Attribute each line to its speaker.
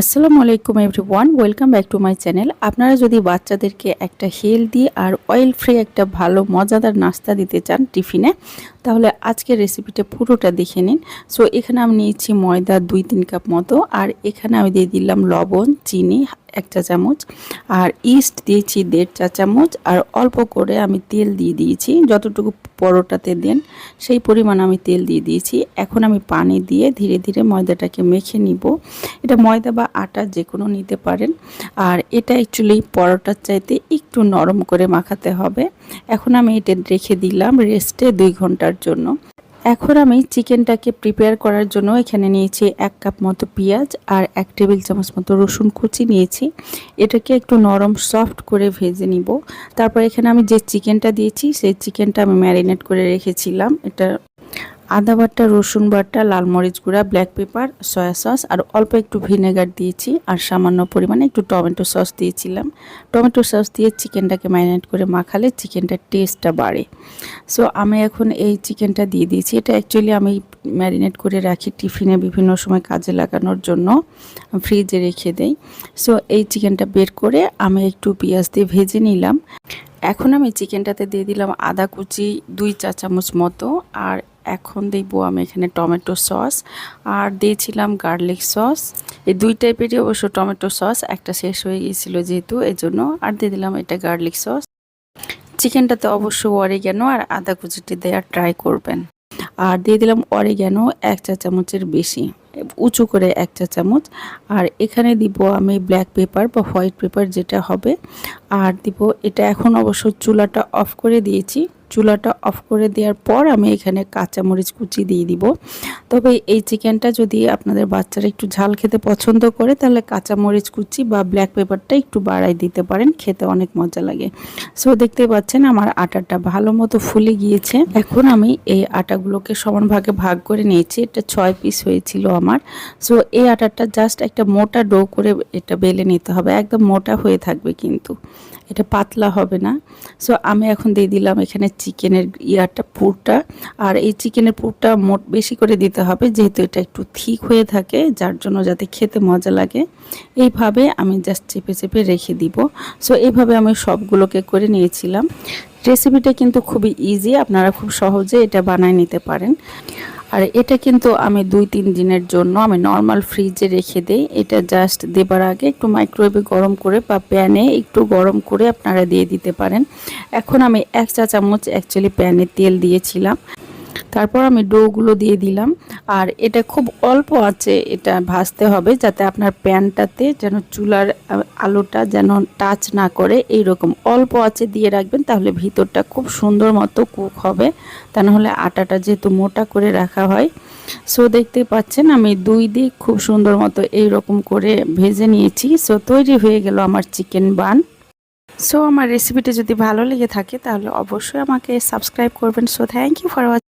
Speaker 1: আসসালামু আলাইকুম everyone, welcome back to my channel. আপনারা যদি বাচ্চাদেরকে একটা হেলদি আর অয়েল ফ্রি একটা ভালো, মজাদার নাস্তা দিতে চান টিফিনে তাহলে আজকের রেসিপিটা পুরোটা দেখে নিন। সো এখানে আমি নিয়েছি ময়দা দুই তিন কাপ মতো, আর এখানে আমি দিয়ে দিলাম লবণ, চিনি, এক চা চামচ, আর ইস্ট দিয়েছি দেড় চা চামচ, আর অল্প করে আমি তেল দিয়ে দিয়েছি। যতটুকু পরোটাতে দেন, সেই পরিমাণ আমি তেল দিয়ে দিয়েছি। এখন আমি পানি দিয়ে ধীরে ধীরে ময়দাটাকে মেখে নিব। এটা ময়দা বা আটা যে কোনো নিতে পারেন। আর এটা অ্যাকচুয়ালি পরোটার চাইতে একটু নরম করে মাখাতে হবে। এখন আমি এটা রেখে দিলাম রেস্টে দুই ঘণ্টার জন্য। এখন আমি চিকেনটাকে প্রিপেয়ার করার জন্য এখানে নিয়েছি এক কাপ মতো পেঁয়াজ আর এক টেবিল চামচ মতো রসুন কুচি নিয়েছি। এটাকে একটু নরম সফট করে ভেজে নিব। তারপর এখানে আমি যে চিকেনটা দিয়েছি, সেই চিকেনটা আমি ম্যারিনেট করে রেখেছিলাম। এটা আদা বাটা, রসুন বাটা, লাল মরিচ গুঁড়া ব্ল্যাক পেপার সয়া সস আর অল্প একটু ভিনেগার দিয়েছি আর সামান্য পরিমাণে একটু টমেটো সস দিয়েছিলাম। টমেটো সস দিয়ে চিকেনটাকে ম্যারিনেট করে মাখালে চিকেনটার টেস্টটা বাড়ে। সো আমি এখন এই চিকেনটা দিয়ে দিয়েছি। এটা অ্যাকচুয়ালি আমি ম্যারিনেট করে রাখি টিফিনে বিভিন্ন সময় কাজে লাগানোর জন্য। ফ্রিজে রেখে দেই। সো এই চিকেনটা বের করে আমি একটু পেঁয়াজ দিয়ে ভেজে নিলাম। এখন আমি চিকেনটাতে দিয়ে দিলাম আদা কুচি, দুই চা চামচ মতো আর এখন দেখব আমি এখানে টমেটো সস আর দিয়েছিলাম গার্লিক সস। এই দুই টাইপেরই অবশ্য টমেটো সস, একটা শেষ হয়ে গিয়েছিল যেহেতু এই জন্য আর দিয়ে দিলাম এটা গার্লিক সস। চিকেনটাতে অবশ্য অরিগ্যানো আর আদা কুচিটি দেওয়ার ট্রাই করবেন। আর দিয়ে দিলাম অরিগ্যানো এক চা চামচের বেশি, উঁচু করে এক চা চামচ। আর এখানে দিব আমি ব্ল্যাক পেপার বা হোয়াইট পেপার যেটা হবে। আর দিব, এটা এখন অবশ্য চুলাটা অফ করে দিয়েছি। চুলাটা অফ করে দেওয়ার পর আমি এখানে কাঁচামরিচ কুচি দিয়ে দিব। তবে এই চিকেনটা যদি আপনাদের বাচ্চারা একটু ঝাল খেতে পছন্দ করে, তাহলে কাঁচামরিচ কুচি বা ব্ল্যাক পেপারটা একটু বাড়াই দিতে পারেন, খেতে অনেক মজা লাগে। সো দেখতে পাচ্ছেন আমার আটাটা ভালো মতো ফুলে গিয়েছে। এখন আমি এই আটাগুলোকে সমান ভাগে ভাগ করে নিয়েছি, এটা ছয় পিস হয়েছিল আমার। সো এই আটাটা জাস্ট একটা মোটা ডো করে এটা বেলে নিতে হবে, একদম মোটা হয়ে থাকবে কিন্তু। এটা পাতলা হবে না। সো আমি এখন দিয়ে দিলাম এখানে চিকেনের ইয়ারটা পুরটা। আর এই চিকেনের পুরটা মোট বেশি করে দিতে হবে, যেহেতু এটা একটু থিক হয়ে থাকে, যার জন্য যাতে খেতে মজা লাগে। এইভাবে আমি জাস্ট চেপে চেপে রেখে দিব। সো এইভাবে আমি সবগুলোকে করে নিয়েছিলাম। রেসিপিটা কিন্তু খুবই ইজি আপনারা খুব সহজে এটা বানায় নিতে পারেন। আর এটা কিন্তু আমি দুই, তিন দিনের জন্য আমি নর্মাল ফ্রিজে রেখে দিই। এটা জাস্ট দেবার আগে একটু মাইক্রোওয়েভে গরম করে বা প্যানে একটু গরম করে আপনারা দিয়ে দিতে পারেন। এখন আমি এক চা চামচ অ্যাকচুয়ালি প্যানে তেল দিয়েছিলাম। তারপর আমি ডোগুলো দিয়ে দিলাম। আর এটা খুব অল্প আছে এটা ভাজতে হবে যাতে আপনার প্যানটাতে যেন চুলার আলোটা যেন টাচ না করে এই রকম অল্প আছে দিয়ে রাখবেন তাহলে ভিতরটা খুব সুন্দর মতো কুক হবে। তা নাহলে আটাটা যেহেতু মোটা করে রাখা হয়। সো দেখতে পাচ্ছেন আমি দুই দিক খুব সুন্দর মতো এই রকম করে ভেজে নিয়েছি। সো তৈরি হয়ে গেল আমার চিকেন বান। সো আমার রেসিপিটা যদি ভালো লেগে থাকে তাহলে অবশ্যই আমাকে সাবস্ক্রাইব করবেন। So thank you for watching